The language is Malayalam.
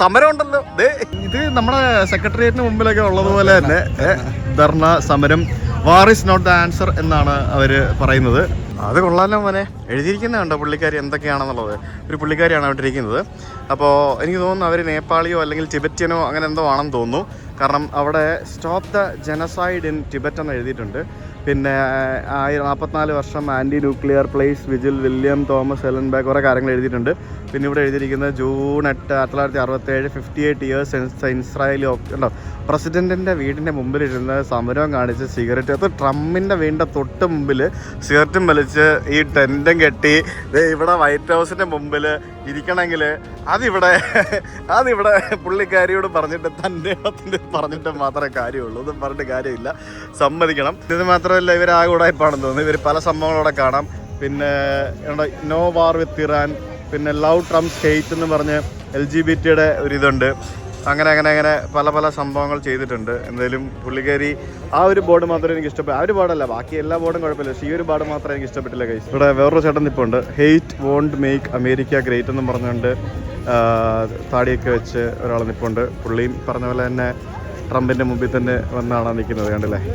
സമരം ഉണ്ടല്ലോ ഇത് നമ്മുടെ സെക്രട്ടേറിയറ്റിന് മുമ്പിലൊക്കെ ഉള്ളതുപോലെ തന്നെ ധർണ സമരം war is not the answer എന്നാണ് അവർ പറയുന്നത്. അത് കൊള്ളാലോ മോനെ. എഴുതിയിരിക്കുന്നത് കണ്ടോ പുള്ളിക്കാരി എന്തൊക്കെയാണെന്നുള്ളത്? ഒരു പുള്ളിക്കാരിയാണ് അവിടെ ഇരിക്കുന്നത്. അപ്പോൾ എനിക്ക് തോന്നുന്നു അവർ നേപ്പാളിയോ അല്ലെങ്കിൽ ടിബറ്റിയനോ അങ്ങനെ എന്തോ ആണെന്ന് തോന്നുന്നു. കാരണം അവിടെ stop the genocide in Tibet എന്ന് എഴുതിയിട്ടുണ്ട്. പിന്നെ ആയിരം നാൽപ്പത്തിനാല് വർഷം anti nuclear place vigil William Thomas Ellenbogen കുറേ കാര്യങ്ങൾ എഴുതിയിട്ടുണ്ട്. പിന്നെ ഇവിടെ എഴുതിയിരിക്കുന്നത് ജൂൺ എട്ട് ആയിരത്തി തൊള്ളായിരത്തി അറുപത്തേഴ് ഫിഫ്റ്റി എയ്റ്റ് ഇയേഴ്സ് ഇസ്രായേലി ഉണ്ടോ? പ്രസിഡന്റിന്റെ വീടിന്റെ മുമ്പിലിരുന്ന് സമരം കാണിച്ച് സിഗരറ്റ് അത് ട്രംപിന്റെ വീടിന്റെ തൊട്ട് മുമ്പിൽ സിഗരറ്റും വലിച്ച് ഈ ടെന്റും കെട്ടി ഇവിടെ വൈറ്റ് ഹൗസിന്റെ മുമ്പിൽ ഇരിക്കണമെങ്കിൽ അതിവിടെ അതിവിടെ പുള്ളിക്കാരിയോട് പറഞ്ഞിട്ട് തന്റെ പറഞ്ഞിട്ട് മാത്രമേ കാര്യമുള്ളൂ. ഒന്നും പറഞ്ഞിട്ട് കാര്യമില്ല. സമ്മതിക്കണം. ഇത് മാത്രമല്ല ഇവർ ആ ഉടായ്പാണെന്ന് തോന്നുന്നു. ഇവർ പല സംഭവങ്ങളോടെ കാണാം. പിന്നെ നോ വാർ വിത്ത് ഇറാൻ പിന്നെ ലവ് ട്രംപ് ഹെയ്റ്റ് എന്ന് പറഞ്ഞ് എൽ ജി ബി ടിയുടെ ഒരിതുണ്ട്. അങ്ങനെ അങ്ങനെ അങ്ങനെ പല പല സംഭവങ്ങൾ ചെയ്തിട്ടുണ്ട്. എന്തായാലും പുള്ളിക്കാരി ആ ഒരു ബോർഡ് മാത്രമേ എനിക്ക് ഇഷ്ടപ്പെട്ടു ആ ഒരു ബോർഡല്ല ബാക്കി എല്ലാ ബോർഡും കുഴപ്പമില്ല. പക്ഷേ ഈ ഒരു ബോർഡ് മാത്രമേ എനിക്ക് ഇഷ്ടപ്പെട്ടില്ല കൈസ് ഇവിടെ വേറൊരു ചേട്ടൻ ഇപ്പോൾ ഉണ്ട്. Hate won't make America great എന്നും പറഞ്ഞുകൊണ്ട് താടിയൊക്കെ വെച്ച് ഒരാൾ നിൽപ്പുണ്ട് പുള്ളിയും പറഞ്ഞ പോലെ തന്നെ ട്രംപിന്റെ മുമ്പിൽ തന്നെ വന്നാണ് നിൽക്കുന്നത് കണ്ടില്ലേ?